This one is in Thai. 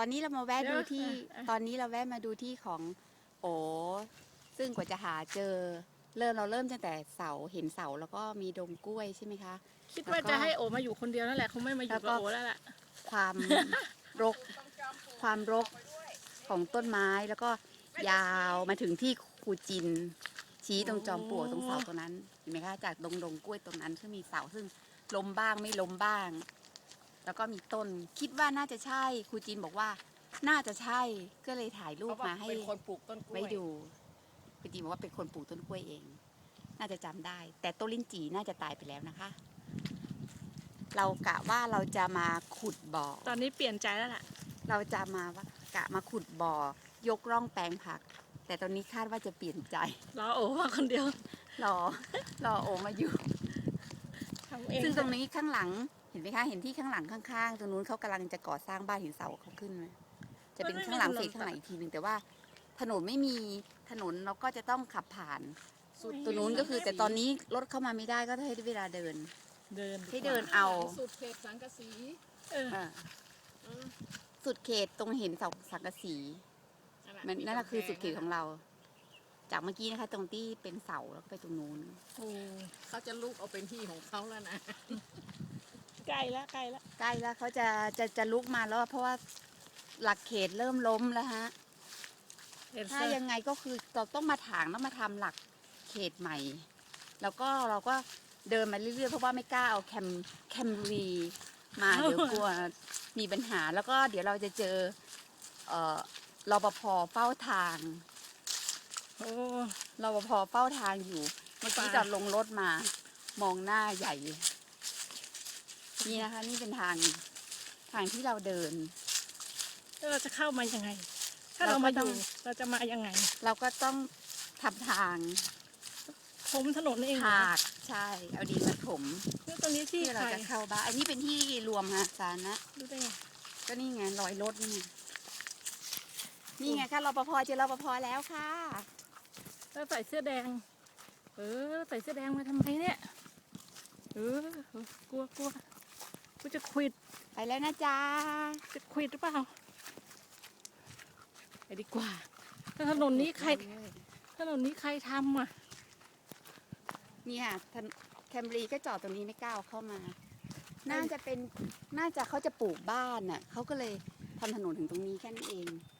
อนนี้เรามาแวะเดี๋ดูยวที่อะอะตอนนี้เราแวะมาดูที่ของโอซึ่งกว่าจะหาเจอ เริ่มเราเริ่มตั้งแต่เสาเห็นเสาแล้วก็มีดงกล้วยใช่ไหมคะ คิดว่าแล้วก็จะให้โอมาอยู่คนเดียวนั่นแหละคงไม่มาอยู่แล้วก็กับโอแล้วล่ะความรกความรกของต้นไม้แล้วก็ยาวมาถึงที่คูจิน ชี้ตรงจอมปลวกตรงเสาตรงนั้นเห็นไหมคะจากดงดงกล้วยตรงนั้นซึ่งมีเสาซึ่งล้มบ้างไม่ล้มบ้าง แล้วก็มีต้นคิดว่าน่าจะใช่ครูจินบอกว่า น่าจะใช่ก็เลยถ่ายรูปมาให้เป็นคนปลูกต้นกล้วยไว้ดูครูจินบอกว่าเป็นคนปลูกต้นกล้วยเอง น่าจะจำได้ แต่ต้นลิ้นจี่น่าจะตายไปแล้วนะคะ เรากะว่าเราจะมาขุดบ่อตอนนี้เปลี่ยนใจแล้วล่ะ เราจะมาว่ากะมาขุดบ่อยกร่องแปลงผัก แต่ตอนนี้คาดว่าจะเปลี่ยนใจรอโอมาคนเดียวรอรอโอมาอยู่ทำเองซึ่งตรงนี้ข้างหลัง เห็นไหมคะเห็นที่ข้างหลังข้างๆตรงนู้นเขากำลังจะก่อสร้างบ้านเห็นเสาเขาขึ้นไหมจะเป็นข้างหลังเฟสข้างหลังอีกทีหนึ่งแต่ว่าถนนไม่มีถนนเราก็จะต้องขับผ่านสุดตรงนู้นก็คือ แต่ตอนนี้รถเข้ามาไม่ได้ก็ให้เวลาเดิน เดินให้เดินเอาสุดเขตสังกะสีเออเออสุดเขตตรงเห็นเสาสังกะสีมันนั่นแหละคือสุดเขตของเรา จากเมื่อกี้นะคะ ตรงที่เป็นเสาแล้วก็ไปตรงนู้นโอ้เขาจะลุกเอาเป็นที่ของเขาแล้วนะ ใกล้แล้วใกล้แล้วใกล้แล้วเขาจะจะจะลุกมาแล้วเพราะว่าหลักเขตเริ่มล้มแล้วฮะ เห็นถ้าเสื้อยังไงก็คือเราต้องมาถางแล้วมาทำหลักเขตใหม่ แล้วก็เราก็เดินมาเรื่อยๆเพราะว่าไม่กล้าเอาแคมแคมรีมาเดี๋ยวกลัวมีปัญหา แล้วก็เดี๋ยวเราจะเจอ เอ่อรปภเฝ้าทางโอ้ รปภเฝ้าทางอยู่ เมื่อกี้ป่าตอนลงรถมา มองหน้าใหญ่ นี่นะคะ นี่เป็นทางทางที่เราเดิน แล้วเราจะเข้ามายังไง ถ้าเราเราก็มาต้ออง ยู่เราจะมายังไงเราก็ต้องทำทางผมถนนเองเหรอถากใช่เอาดินมาถมนี่ตรงนี้ที่ที่เราใครจะเข้าบ้านอันนี้เป็นที่รวมฮะสาธารณะดูได้ไงก็นี่ไงรอยรถนี่ไงนี่ไงค่ะรปภเจอรปภแล้วค่ะ แล้วใส่เสื้อแดง เออใส่เสื้อแดงมาทำไมเนี่ยเออเออกลัวกลัว กูจะควิดไปแล้วนะจ๊ะจะควิดหรือเปล่าไปดีกว่าแล้วถนนนี้ใครถนนนี้ใครทำอะ เนี่ยถนแคมบรีก็จอดตรงนี้ไม่กล้าเอาเข้ามา น่าจะเป็นน่าจะเขาจะปลูกบ้านน่ะเขาก็เลยทำถนนถึงตรงนี้แค่นั้นเองเ